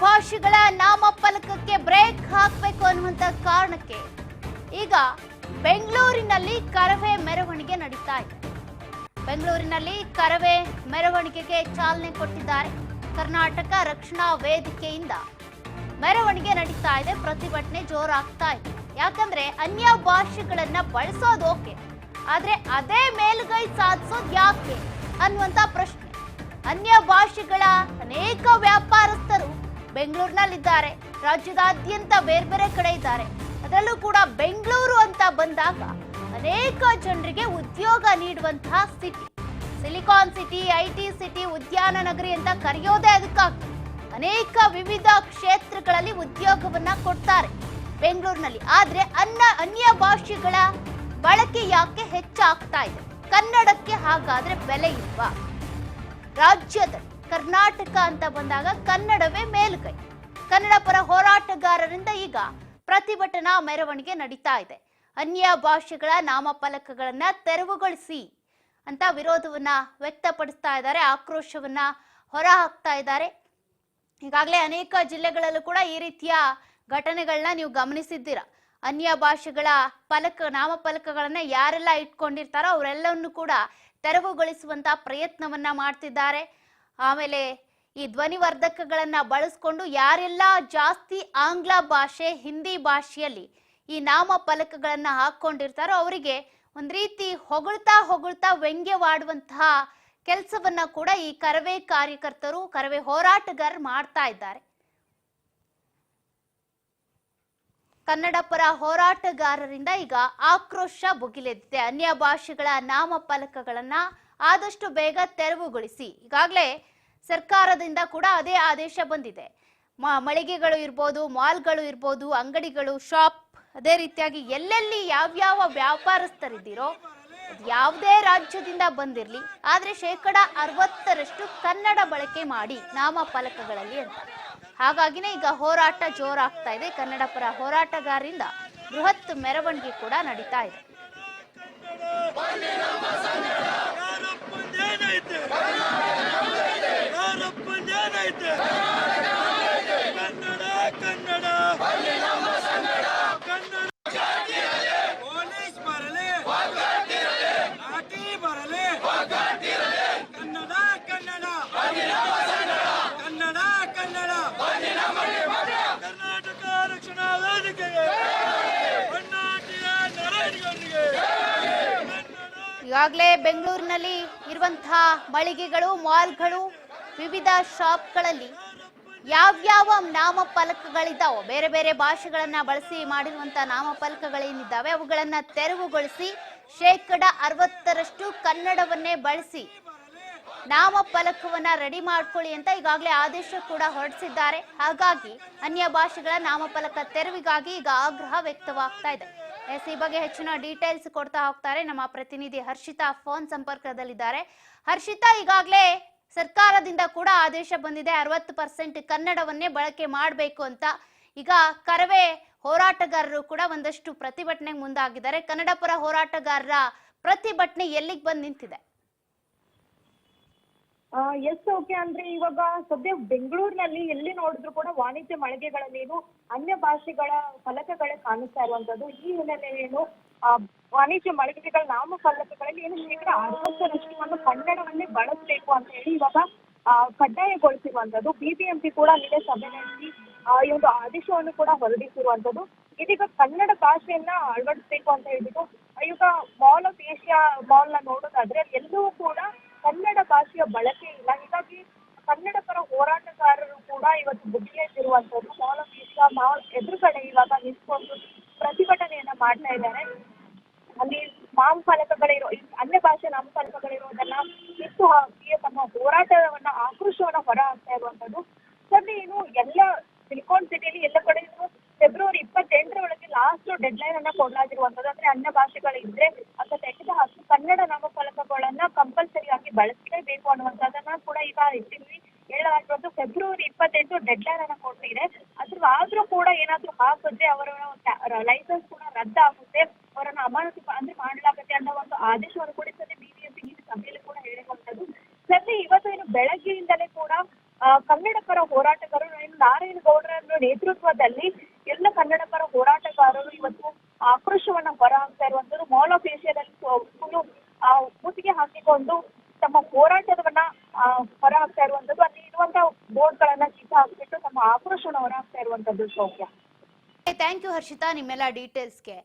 ಭಾಷೆಗಳ ನಾಮಫಲಕಕ್ಕೆ ಬ್ರೇಕ್ ಹಾಕಬೇಕು ಅನ್ನುವಂತ ಕಾರಣಕ್ಕೆ ಈಗ ಬೆಂಗಳೂರಿನಲ್ಲಿ ಕರವೇ ಮೆರವಣಿಗೆ ನಡೀತಾ ಇದೆ. ಬೆಂಗಳೂರಿನಲ್ಲಿ ಕರವೇ ಮೆರವಣಿಗೆಗೆ ಚಾಲನೆ ಕೊಟ್ಟಿದ್ದಾರೆ. ಕರ್ನಾಟಕ ರಕ್ಷಣಾ ವೇದಿಕೆಯಿಂದ ಮೆರವಣಿಗೆ ನಡೀತಾ ಇದೆ, ಪ್ರತಿಭಟನೆ ಜೋರಾಗ್ತಾ ಇದೆ. ಯಾಕಂದ್ರೆ ಅನ್ಯ ಭಾಷೆಗಳನ್ನ ಬಳಸೋದು ಓಕೆ, ಆದ್ರೆ ಅದೇ ಮೇಲುಗೈ ಸಾಧಿಸೋದು ಯಾಕೆ ಅನ್ನುವಂತ ಪ್ರಶ್ನೆ. ಅನ್ಯ ಭಾಷೆಗಳ ಅನೇಕ ವ್ಯಾಪಾರಸ್ಥರು ಬೆಂಗಳೂರಿನಲ್ಲಿದ್ದಾರೆ. ರಾಜ್ಯದಾದ್ಯಂತ ಬೇರೆ ಬೇರೆ ಕಡೆ ಇದ್ದಾರೆ. ಅದರಲ್ಲೂ ಕೂಡ ಬೆಂಗಳೂರು ಅಂತ ಬಂದಾಗ ಅನೇಕ ಜನರಿಗೆ ಉದ್ಯೋಗ ನೀಡುವಂತಹ city silicon city I T city ಉದ್ಯಾನ ನಗರಿ ಅಂತ ಕರೆಯೋದೇ ಅದಕ್ಕಾಗಿ ಅನೇಕ ವಿವಿಧ ಕ್ಷೇತ್ರಗಳಲ್ಲಿ ಉದ್ಯೋಗವನ್ನ ಕೊಡ್ತಾರೆ ಬೆಂಗಳೂರಿನಲ್ಲಿ. ಆದ್ರೆ ಅನ್ನ ಅನ್ಯ ಭಾಷೆಗಳ ಬಳಕೆ ಯಾಕೆ ಹೆಚ್ಚಾಗ್ತಾ ಇದೆ? ಕನ್ನಡಕ್ಕೆ ಹಾಗಾದ್ರೆ ಬೆಲೆ ಇಲ್ವಾ? ರಾಜ್ಯದಲ್ಲಿ ಕರ್ನಾಟಕ ಅಂತ ಬಂದಾಗ ಕನ್ನಡವೇ ಮೇಲುಗೈ. ಕನ್ನಡ ಪರ ಹೋರಾಟಗಾರರಿಂದ ಈಗ ಪ್ರತಿಭಟನಾ ಮೆರವಣಿಗೆ ನಡೀತಾ ಇದೆ. ಅನ್ಯ ಭಾಷೆಗಳ ನಾಮಫಲಕಗಳನ್ನ ತೆರವುಗೊಳಿಸಿ ಅಂತ ವಿರೋಧವನ್ನ ವ್ಯಕ್ತಪಡಿಸ್ತಾ ಇದ್ದಾರೆ, ಆಕ್ರೋಶವನ್ನ ಹೊರ ಹಾಕ್ತಾ ಇದ್ದಾರೆ. ಈಗಾಗಲೇ ಅನೇಕ ಜಿಲ್ಲೆಗಳಲ್ಲೂ ಕೂಡ ಈ ರೀತಿಯ ಘಟನೆಗಳನ್ನ ನೀವು ಗಮನಿಸಿದ್ದೀರ. ಅನ್ಯ ಭಾಷೆಗಳ ಫಲಕ, ನಾಮಫಲಕಗಳನ್ನ ಯಾರೆಲ್ಲ ಇಟ್ಕೊಂಡಿರ್ತಾರೋ ಅವರೆಲ್ಲವನ್ನು ಕೂಡ ತೆರವುಗೊಳಿಸುವಂತ ಪ್ರಯತ್ನವನ್ನ ಮಾಡ್ತಿದ್ದಾರೆ. ಆಮೇಲೆ ಈ ಧ್ವನಿವರ್ಧಕಗಳನ್ನು ಬಳಸ್ಕೊಂಡು ಯಾರೆಲ್ಲ ಜಾಸ್ತಿ ಆಂಗ್ಲ ಭಾಷೆ, ಹಿಂದಿ ಭಾಷೆಯಲ್ಲಿ ಈ ನಾಮಫಲಕಗಳನ್ನ ಹಾಕೊಂಡಿರ್ತಾರೋ ಅವರಿಗೆ ಒಂದ್ ರೀತಿ ಹೊಗಳ್ತಾ ಹೊಗಳ್ತಾ ವ್ಯಂಗ್ಯವಾಡುವಂತಹ ಕೆಲಸವನ್ನ ಕೂಡ ಈ ಕರವೇ ಕಾರ್ಯಕರ್ತರು, ಕರವೇ ಹೋರಾಟಗಾರರು ಮಾಡ್ತಾ ಇದ್ದಾರೆ. ಕನ್ನಡ ಪರ ಹೋರಾಟಗಾರರಿಂದ ಈಗ ಆಕ್ರೋಶ ಭುಗಿಲೆದ್ದಿದೆ. ಅನ್ಯ ಭಾಷೆಗಳ ನಾಮಫಲಕಗಳನ್ನ ಆದಷ್ಟು ಬೇಗ ತೆರವುಗೊಳಿಸಿ. ಈಗಾಗಲೇ ಸರ್ಕಾರದಿಂದ ಕೂಡ ಅದೇ ಆದೇಶ ಬಂದಿದೆ. ಮಳಿಗೆಗಳು ಇರ್ಬೋದು, ಮಾಲ್ಗಳು ಇರ್ಬೋದು, ಅಂಗಡಿಗಳು, ಶಾಪ್, ಅದೇ ರೀತಿಯಾಗಿ ಎಲ್ಲೆಲ್ಲಿ ಯಾವ್ಯಾವ ವ್ಯಾಪಾರಸ್ಥರಿದ್ದೀರೋ ಯಾವುದೇ ರಾಜ್ಯದಿಂದ ಬಂದಿರಲಿ, ಆದರೆ ಶೇಕಡ ಅರವತ್ತರಷ್ಟು ಕನ್ನಡ ಬಳಕೆ ಮಾಡಿ ನಾಮಫಲಕಗಳಲ್ಲಿ ಅಂತ. ಹಾಗಾಗಿನೇ ಈಗ ಹೋರಾಟ ಜೋರಾಗ್ತಾ ಇದೆ. ಕನ್ನಡ ಪರ ಹೋರಾಟಗಾರರಿಂದ ಬೃಹತ್ ಮೆರವಣಿಗೆ ಕೂಡ ನಡೀತಾ ಇದೆ ಯಾರಪ್ಪಂದೇನೈತೆ ಯಾರಪ್ಪಂದೇನೈತೆ ಕನ್ನಡ ಕನ್ನಡ ಕನ್ನಡ ಪೊಲೀಸ್ ಬರಲಿ ಲಾಠಿ ಬರಲಿ ಕನ್ನಡ ಕನ್ನಡ ಕನ್ನಡ ಕನ್ನಡ ಕರ್ನಾಟಕ ರಕ್ಷಣಾ ವೇದಿಕೆಗೆ ಬಣ್ಣಾಟಿಯ ನರೇಂದ್ರನಿಗೆ ಕನ್ನಡ ಈಗಾಗಲೇ ಬೆಂಗಳೂರಿನಲ್ಲಿ ಇರುವಂತಹ ಮಳಿಗೆಗಳು, ಮಾಲ್ಗಳು, ವಿವಿಧ ಶಾಪ್ಗಳಲ್ಲಿ ಯಾವ್ಯಾವ ನಾಮಫಲಕಗಳಿದ್ದಾವೋ ಬೇರೆ ಬೇರೆ ಭಾಷೆಗಳನ್ನು ಬಳಸಿ ಮಾಡಿರುವಂಥ ನಾಮಫಲಕಗಳೇನಿದ್ದಾವೆ, ಅವುಗಳನ್ನು ತೆರವುಗೊಳಿಸಿ ಶೇಕಡ ಅರವತ್ತರಷ್ಟು ಕನ್ನಡವನ್ನೇ ಬಳಸಿ ನಾಮಫಲಕವನ್ನು ರೆಡಿ ಮಾಡ್ಕೊಳ್ಳಿ ಅಂತ ಈಗಾಗಲೇ ಆದೇಶ ಕೂಡ ಹೊರಡಿಸಿದ್ದಾರೆ. ಹಾಗಾಗಿ ಅನ್ಯ ಭಾಷೆಗಳ ನಾಮಫಲಕ ತೆರವಿಗಾಗಿ ಈಗ ಆಗ್ರಹ ವ್ಯಕ್ತವಾಗ್ತಾ ಇದೆ. ಎಸ್, ಈ ಬಗ್ಗೆ ಹೆಚ್ಚಿನ ಡೀಟೇಲ್ಸ್ ಕೊಡ್ತಾ ಹೋಗ್ತಾರೆ ನಮ್ಮ ಪ್ರತಿನಿಧಿ ಹರ್ಷಿತಾ ಫೋನ್ ಸಂಪರ್ಕದಲ್ಲಿದ್ದಾರೆ. ಹರ್ಷಿತಾ, ಈಗಾಗಲೇ ಸರ್ಕಾರದಿಂದ ಕೂಡ ಆದೇಶ ಬಂದಿದೆ, ಅರವತ್ತು ಪರ್ಸೆಂಟ್ ಕನ್ನಡವನ್ನೇ ಬಳಕೆ ಮಾಡಬೇಕು ಅಂತ. ಈಗ ಕರವೇ ಹೋರಾಟಗಾರರು ಕೂಡ ಒಂದಷ್ಟು ಪ್ರತಿಭಟನೆಗೆ ಮುಂದಾಗಿದ್ದಾರೆ. ಕನ್ನಡ ಪರ ಹೋರಾಟಗಾರರ ಪ್ರತಿಭಟನೆ ಎಲ್ಲಿಗೆ ಬಂದು ನಿಂತಿದೆ? ಎಸ್ ಓಕೆ ಅಂದ್ರೆ ಇವಾಗ ಸದ್ಯ ಬೆಂಗಳೂರಿನಲ್ಲಿ ಎಲ್ಲಿ ನೋಡಿದ್ರು ಕೂಡ ವಾಣಿಜ್ಯ ಮಳಿಗೆಗಳಲ್ಲಿ ಏನು ಅನ್ಯ ಭಾಷೆಗಳ ಫಲಕಗಳೇ ಕಾಣಿಸ್ತಾ ಇರುವಂತದ್ದು ಈ ಏನು ಆ, ವಾಣಿಜ್ಯ ಮಳಿಗೆಗಳ ನಾಮ ಫಲಕಗಳಲ್ಲಿ ಏನು ಶೇಕಡ ಅರವತ್ತರಷ್ಟು ಕನ್ನಡವನ್ನೇ ಬಳಸಬೇಕು ಅಂತ ಹೇಳಿ ಇವಾಗ ಆ, ಕಡ್ಡಾಯಗೊಳಿಸಿರುವಂತದ್ದು ಬಿಬಿಎಂಪಿ ಕೂಡ ನಿನ್ನೆ ಸಭೆ ನಡೆಸಿ ಆ, ಈ ಒಂದು ಆದೇಶವನ್ನು ಕೂಡ ಹೊರಡಿಸಿರುವಂತದ್ದು ಇದೀಗ ಕನ್ನಡ ಭಾಷೆಯನ್ನ ಅಳವಡಿಸಬೇಕು ಅಂತ ಹೇಳ್ಬಿಟ್ಟು ಈಗ ಮಾಲ್ ಆಫ್ ಏಷ್ಯಾ ಮಾಲ್ನ ನೋಡೋದಾದ್ರೆ ಎಲ್ಲವೂ ಕೂಡ ಕನ್ನಡ ಭಾಷೆಯ ಬಳಕೆ ಇಲ್ಲ. ಹೀಗಾಗಿ ಕನ್ನಡ ಪರ ಹೋರಾಟಗಾರರು ಕೂಡ ಇವತ್ತು ಬುದ್ಧಿಯಲ್ಲಿರುವಂತದ್ದು ಮಾಲ್ ಮಾವ ಎದುರುಗಡೆ ಇವಾಗ ನಿಂತ್ಕೊಂಡು ಪ್ರತಿಭಟನೆಯನ್ನ ಮಾಡ್ತಾ ಇದ್ದಾರೆ. ಅಲ್ಲಿ ನಾಮಫಲಕಗಳಿರೋ ಅನ್ಯ ಭಾಷೆ ನಾಮಫಲಕಗಳಿರೋದನ್ನ ಕಿತ್ತು ಹಾಕಿ ತಮ್ಮ ಹೋರಾಟವನ್ನ, ಆಕ್ರೋಶವನ್ನ ಹೊರ ಹಾಕ್ತಾ ಇರುವಂತದ್ದು ಸದ್ಯ ಏನು ಎಲ್ಲ ಸಿಲಿಕಾನ್ ಸಿಟಿಯಲ್ಲಿ ಎಲ್ಲ ಕಡೆ ಫೆಬ್ರವರಿ ಇಪ್ಪತ್ತೆಂಟರ ಒಳಗೆ ಲಾಸ್ಟ್ ಡೆಡ್ ಲೈನ್ ಅನ್ನ ಕೊಡಲಾಗಿರುವಂತದ್ದು ಅಂದ್ರೆ ಅನ್ಯ ಭಾಷೆಗಳಿದ್ರೆ ಅಥವಾ ತೆಗೆದು ಹಾಕಿ ಕನ್ನಡ ಆಗಿ ಬಳಸಲೇಬೇಕು ಅನ್ನುವಂಥದ್ದನ್ನ ಕೂಡ ಈಗ ಇಲ್ಲಿ ಹೇಳಲಾಗಿರೋದು ಫೆಬ್ರವರಿ ಇಪ್ಪತ್ತೆಂಟು ಡೆಡ್ ಲೈನ್ ಅನ್ನ ಕೊಟ್ಟಿದೆ ಅದ್ರ ಆದ್ರೂ ಕೂಡ ಏನಾದ್ರೂ ಹಾಕಿದ್ರೆ ಅವರ ಲೈಸೆನ್ಸ್ ಕೂಡ ರದ್ದಾಗುತ್ತೆ ಅವರನ್ನ ಅಮಾನತು ಅಂದ್ರೆ ಮಾಡಲಾಗುತ್ತೆ ಅನ್ನೋ ಒಂದು ಆದೇಶವನ್ನು ಕೂಡ ಸದ್ಯ ಬಿಬಿಎಂಪಿ ಈ ಸಭೆಯಲ್ಲಿ ಕೂಡ ಹೇಳಿರುವಂತದ್ದು ಸದ್ಯ ಇವತ್ತು ಏನು ಬೆಳಗ್ಗೆಯಿಂದಲೇ ಕೂಡ ಕನ್ನಡ ಪರ ಹೋರಾಟಗಾರರು ನಾರಾಯಣ ಗೌಡರ ನೇತೃತ್ವದಲ್ಲಿ ಎಲ್ಲ ಕನ್ನಡ ಪರ ಹೋರಾಟಗಾರರು ಇವತ್ತು ಆಕ್ರೋಶವನ್ನ ಹೊರಹಾಕ್ತಾ ಇರುವಂತದ್ದು ಮಾಲ್ ಆಫ್ ಏಷ್ಯಾದಲ್ಲಿ ಫುಲ್ಲು ಮುತ್ತಿಗೆ ಹಾಕಿಕೊಂಡು ತಮ್ಮ ಹೋರಾಟವನ್ನ ಹೊರ ಹಾಕ್ತಾ ಇರುವಂತದ್ದು, ಅಲ್ಲಿ ಬೋರ್ಡ್ ಬೋರ್ಡ್ಗಳನ್ನ ಕಿತ್ತು ಹಾಕ್ಬಿಟ್ಟು ತಮ್ಮ ಆಕ್ರೋಶನ ಹೊರ ಹಾಕ್ತಾ ಇರುವಂತದ್ದು ಸೌಖ್ಯ ಥ್ಯಾಂಕ್ ಯು ಹರ್ಷಿತಾ, ನಿಮ್ಮೆಲ್ಲ ಡೀಟೇಲ್ಸ್ಗೆ